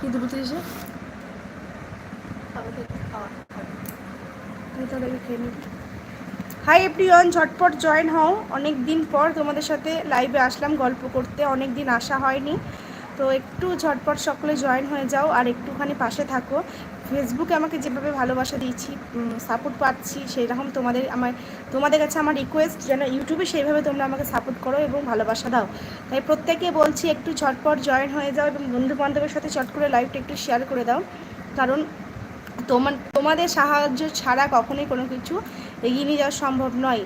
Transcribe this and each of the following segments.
কি খেয়ে নিবি হাই এভরিওয়ান ঝটপট জয়েন হও। অনেক দিন পর তোমাদের সাথে লাইভে আসলাম গল্প করতে। অনেক দিন আসা হয়নি। তো একটু ঝটপট সকলে জয়েন হয়ে যাও আর একটুখানি পাশে থাকো। ফেসবুকে আমাকে যেভাবে ভালোবাসা দিয়েছি সাপোর্ট পাচ্ছি সেই রকম তোমাদের আমার, তোমাদের কাছে আমার রিকোয়েস্ট যেন ইউটিউবে সেইভাবে তোমরা আমাকে সাপোর্ট করো এবং ভালোবাসা দাও। তাই প্রত্যেকে বলছি, একটু ঝটপট জয়েন হয়ে যাও এবং বন্ধু বান্ধবের সাথে চট করে লাইভটা একটু শেয়ার করে দাও। কারণ তোমার, তোমাদের সাহায্য ছাড়া কখনোই কোনো কিছু এগিয়ে নিয়ে যাওয়া সম্ভব নয়।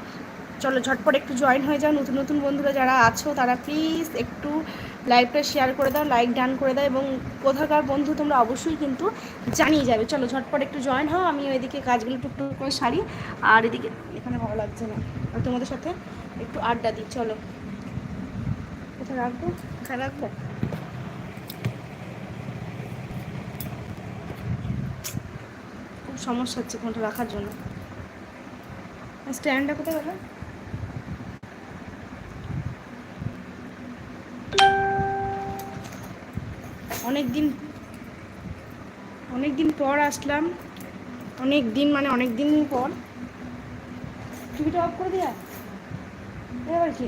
চলো ঝটপট একটু জয়েন হয়ে যাও। নতুন নতুন বন্ধুরা যারা আছো, তারা প্লিজ একটু লাইভটা শেয়ার করে দাও লাইক ডান করে দাও এবং কোথাকার বন্ধু তোমরা অবশ্যই কিন্তু জানিয়ে যাবে। চলো, ঝটপট একটু জয়েন হও, আমি ওইদিকে কাজগুলো টুকটুক করে সারি। আর এদিকে এখানে ভালো লাগছে না। আর তোমাদের সাথে একটু আড্ডা দিই, চলো। কোথায় রাখব? কোথায় রাখব? খুব সমস্যা হচ্ছে কোনটা রাখার জন্য। স্ট্যান্ডটা কোথায় গেল অনেক দিন অনেক দিন পর আসলাম। অনেক দিন মানে অনেক দিন পর। টিভিটা অফ করে দেয়া এবার কি?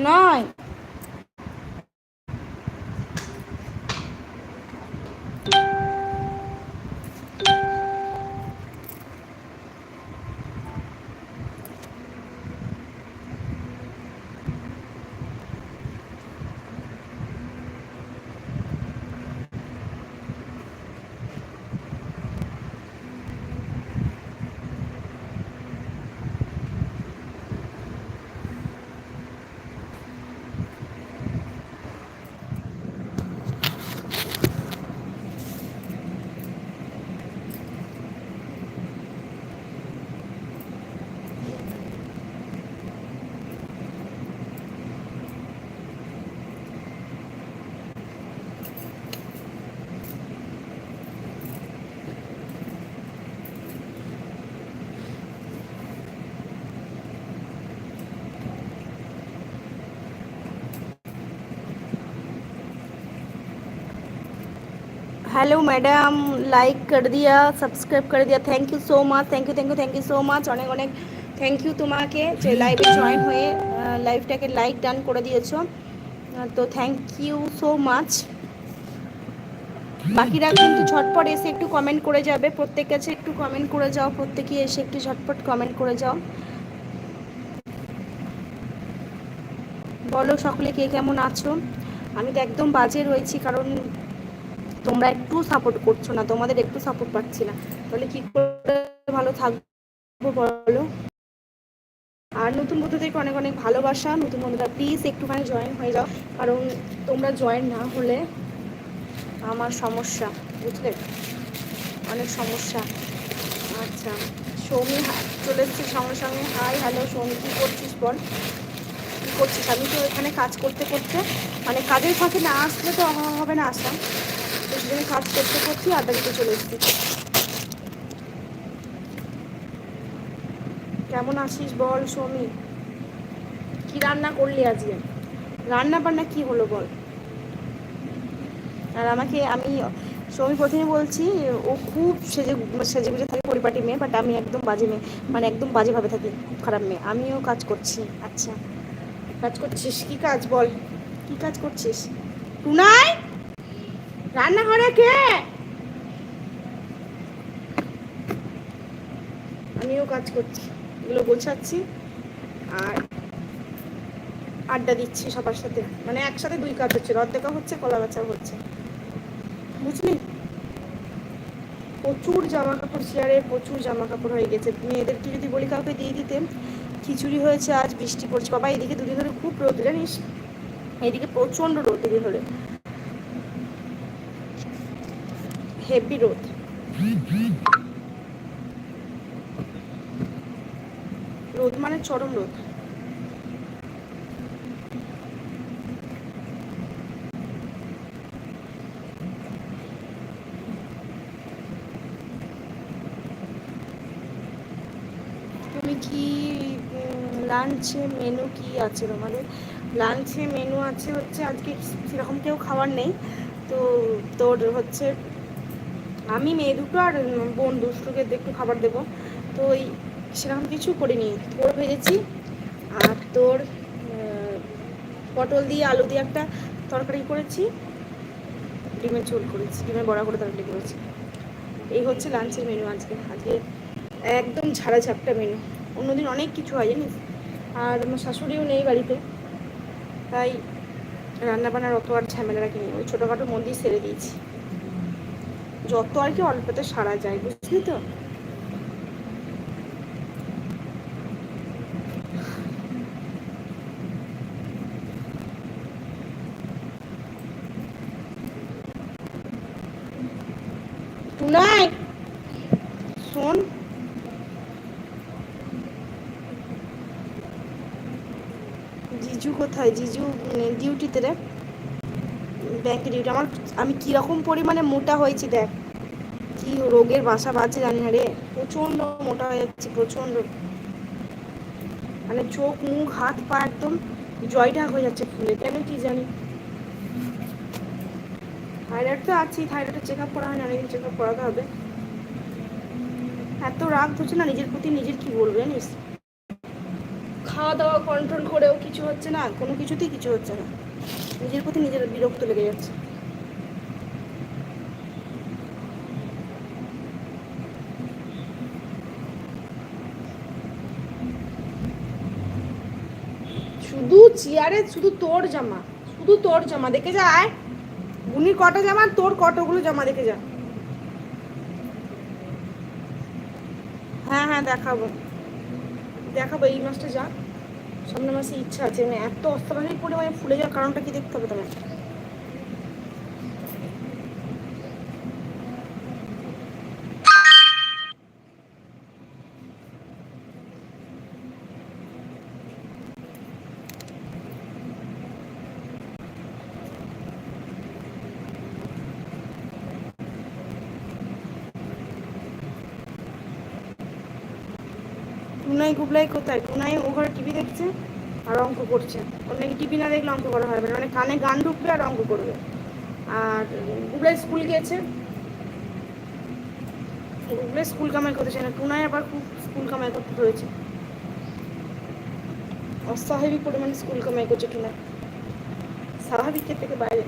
নয়। হ্যালো ম্যাডাম লাইক কর দিয়া সাবস্ক্রাইব করে দিয়া thank you so much thank you thank you thank you so much অনেক অনেক থ্যাংক ইউ তোমাকে যে লাইভে জয়েন হয়ে লাইভটাকে লাইক ডান করে দিয়েছ। তো থ্যাংক ইউ সো মাচ বাকিরা কিন্তু ঝটপট এসে একটু কমেন্ট করে যাবে। প্রত্যেক কাছে একটু কমেন্ট করে যাও, প্রত্যেকে এসে একটু ঝটপট কমেন্ট করে যাও। বলো সকলে কে কেমন আছো? আমি তো একদম বাজে রয়েছি, কারণ তোমরা একটু সাপোর্ট করছ না, তোমাদের একটু সাপোর্ট পাচ্ছি না। তাহলে কি করে ভালো থাকব বলো? আর নতুন বন্ধুদেরকে অনেক অনেক ভালোবাসা। নতুন বন্ধুরা প্লিজ একটুখানি জয়েন হয়ে যাও। কারণ তোমরা জয়েন না হলে আমার সমস্যা, বুঝলে? অনেক সমস্যা। আচ্ছা সৌমি চলে এসেছি সঙ্গে সঙ্গে। হাই হ্যালো সৌমি, কী করছিস বল? কী করছিস? আমি তো এখানে কাজ করতে করতে মানে কাজের ফাঁকে না আসলে তো আমার হবে না আসা তো কাজ করতে করতে আড্ডা দিতে চলে এসেছি। কেমন আছিস বল সৌমি? কি রান্না করলি আজকে? রান্না বান্না কি হলো বল? আর আমাকে, আমি, সৌমি প্রথমে বলছি, ও খুব সেজে সেজে গুজে থাকে পরিপাটি মেয়ে বাট আমি একদম বাজে মেয়ে মানে একদম বাজেভাবে থাকি, খুব খারাপ মেয়ে। আমিও কাজ করছি। আচ্ছা। কাজ করছিস? কি কাজ বল? কি কাজ করছিস? টুনাই? রান্নাঘরে কে? আমিও কাজ করছি, এগুলো গোছাচ্ছি আর আড্ডা দিচ্ছি সবার সাথে। মানে একসাথে দুই কাজ হচ্ছে রদ দেখা হচ্ছে, কলা বেচা হচ্ছে। বুঝলি? প্রচুর জামা কাপড় চেয়ারে প্রচুর জামা কাপড় হয়ে গেছে। মেয়েদেরকে যদি বলি কাউকে দিয়ে দিতে, খিচুড়ি হয়েছে, আজ বৃষ্টি পড়ছে। বাবা, এদিকে দুদিন ধরে খুব রোদ, জানিস? এদিকে প্রচণ্ড রোদ এদিকে ধরে। হেভি রোদ। রোদ মানে চরম রোদ। তুমি কি লাঞ্চে মেনু কি আছে তোমাদের? লাঞ্চে মেনু আছে হচ্ছে আজকে সেরকম কেউ খাবার নেই। তো তোর হচ্ছে আমি মেয়ে দুটো আর বোন দুষ্টুকে একটু খাবার দেবো। তো ওই সেরকম কিছু করিনি। তোর ভেজেছি, আর তোর পটল দিয়ে আলু দিয়ে একটা তরকারি করেছি, ডিমের ঝোল করেছি, ডিমের বড়া করে তরকারি করেছি। এই হচ্ছে লাঞ্চের মেনু আজকে। আজকে একদম ঝাড়া ঝাপটা মেনু অন্যদিন অনেক কিছু হয়, জানিস? আর আমার শাশুড়িও নেই বাড়িতে। তাই রান্নাবান্নার অত আর ঝামেলা রাখিনি ওই ছোটোখাটো মধ্যেই সেরে দিয়েছি। যত আর কি অল্পতে সারা যায় বুঝলি তো? শোন। জিজু কোথায়? জিজু ডিউটিতে রে। ব্যাংকে ডিউটি আমার, আমি কীরকম পরিমাণে মোটা হয়েছি দেখ। কি রোগের বাসা বাজছে জানি না রে, প্রচণ্ড মোটা হয়ে যাচ্ছি, প্রচণ্ড। মানে চোখ, মুখ, হাত, পা একদম জয়টা হয়ে যাচ্ছে ফুলে, কেন কি জানি। থাইরয়েড তো আছেই থাইরয়েডের চেক আপ করা হয় না, অনেকদিন চেক আপ করাতে হবে। এত রাগ ধরছে না, নিজের প্রতি নিজের কি বলব জানিস? খাওয়া দাওয়া কন্ট্রোল করেও কিছু হচ্ছে না, কোনো কিছুতেই কিছু হচ্ছে না। নিজের প্রতি নিজের বিরক্ত লেগে যাচ্ছে। শুধু চেয়ারে, শুধু তোর জামা, শুধু তোর জামা দেখে যা, আয়। উনি কটা জামা তোর কতগুলো জামা দেখে যা। হ্যাঁ হ্যাঁ দেখাবো। দেখাবো, এই মাসটা যা। সামনের মাসে ইচ্ছা আছে মানে এত অস্ত্রাধিক পরিমাণে ফুলে যাওয়ার কারণটা কি দেখতে হবে তোমার? টুনাই গুবলাই কোথায়? টুনাই ও ঘরে টিভি দেখছে আর অঙ্ক করছে। ওর টিভি না দেখলে অঙ্ক করা হবে না। মানে কানে গান ঢুকবে আর অঙ্ক করবে। আর গুবলাই স্কুল গিয়েছে। গুবলাই স্কুল কামাই করতেছে না। টুনাই আবার খুব স্কুল কামাই করতে ধরেছে অস্বাভাবিক পরিমাণে স্কুল কামাই করছে টুনাই স্বাভাবিকের থেকে বাইরে।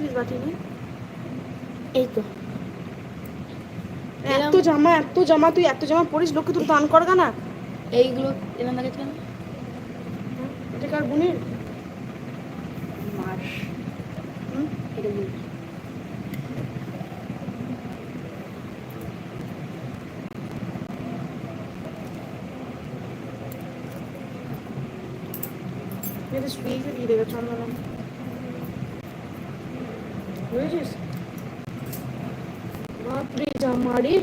কি করছিলিস বাটি নিয়ে এই তো। এত জামা এত জামা তুই এত জামা পরিস লোকে তোর দান করগা না এইগুলো এরকম দেখেছ কেন এটা কার বোনের? এটা এটা দিয়ে দেবে চন্দনা বুঝেছিস জামারি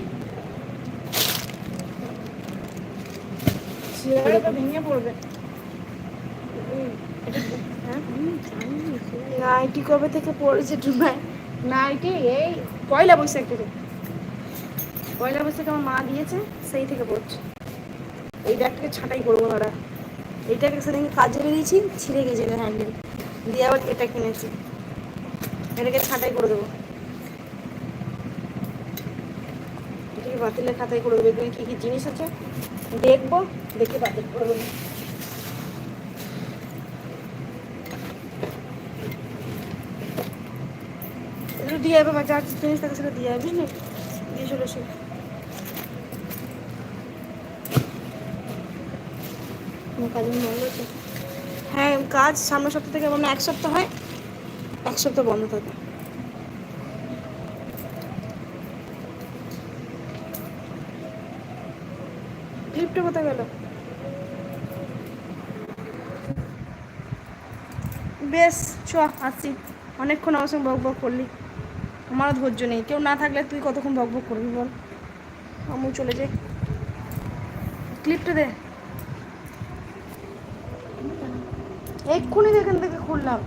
ভেঙে পড়বে। হ্যাঁ? নাইটি কবে থেকে পড়েছে টুনায় নাইটি এই পয়লা বৈশাখ। থেকে পয়লা বৈশাখ আমার মা দিয়েছে সেই থেকে পড়ছে। এই ব্যাগটাকে ছাঁটাই করব দাঁড়া। এইটাকে সেদিন কাজে বেরিয়েছি ছিঁড়ে গেছে হ্যান্ডেল দিয়ে আবার এটা কিনেছি। এটাকে ছাঁটাই করে দেবো। এটাকে বাতিলের খাতায় করে দেবো। এখানে কী কী জিনিস আছে? দেখব, দেখে বাতিল করে দেবো। জিনিস থাকে সেটা দিয়ে দিয়ে চলে কাজে হ্যাঁ কাজ সামনের সপ্তাহ থেকে এক সপ্তাহ হয়। এক সপ্তাহ বন্ধ থাকে। ক্লিপটা কোথায় গেল? বেশ, চ আসছি অনেকক্ষণ আমার সঙ্গে বক বক করলি। আমারও ধৈর্য নেই। কেউ না থাকলে তুই কতক্ষণ বক বক করবি বল? আমু চলে যাই। ক্লিপটা দে। এক্ষুনি এখান থেকে খুললাম।